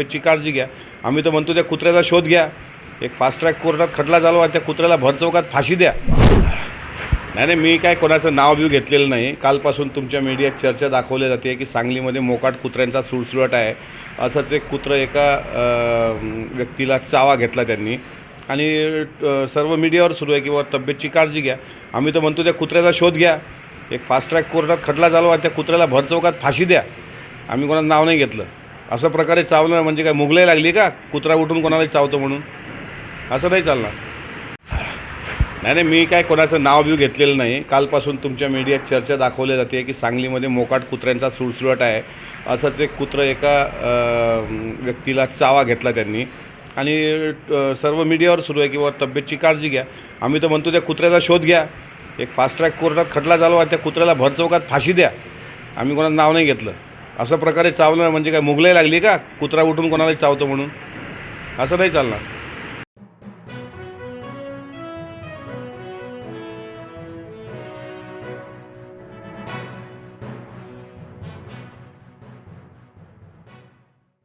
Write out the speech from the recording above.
याची काळजी घ्या. आम्ही तर म्हणतो त्या कुत्र्याचा शोध घ्या. एक फास्ट ट्रॅक कोर्टात खटला चालू आहे त्या कुत्र्याला भरचौकात फाशी द्या. नाही नाही मी काय कोणाचं नाव बिव घेतलेलं नाही. कालपासून तुमच्या मीडियात चर्चा दाखवली जाते की सांगलीमध्ये मोकाट कुत्र्यांचा सुळसुळट आहे. असंच एक कुत्रं एका व्यक्तीला चावा घेतला त्यांनी. आणि सर्व मीडियावर सुरू आहे की बाबा तब्येतची काळजी घ्या. आम्ही तर म्हणतो त्या कुत्र्याचा शोध घ्या. एक फास्ट ट्रॅक कोर्टात खटला चालू आहे त्या कुत्र्याला भरचौकात फाशी द्या. आम्ही कोणाचं नाव नाही घेतलं. असं प्रकारे चावलं म्हणजे काय मुगलाई लागली का? कुत्रा उठून कोणालाही चावतो म्हणून? असं नाही चालणार. नाही नाही मी काय कोणाचं नाव बिव घेतलेलं नाही. कालपासून तुमच्या मीडियात चर्चा दाखवली जाते की सांगलीमध्ये मोकाट कुत्र्यांचा सुळसुळट आहे. असंच एक कुत्रं एका व्यक्तीला चावा घेतला त्यांनी. आणि सर्व मीडियावर सुरू आहे की बाबा तब्येतची काळजी घ्या. आम्ही तर म्हणतो त्या कुत्र्याचा शोध घ्या. एक फास्ट ट्रॅक कोर्टात खटला चालवा त्या कुत्र्याला भरचौकात फाशी द्या. आम्ही कोणाचं नाव नाही घेतलं. असं प्रकारे चावणं म्हणजे काय मुगलाई लागली का? कुत्रा उठून कोणालाही चावतो म्हणून. असं नाही चालणार.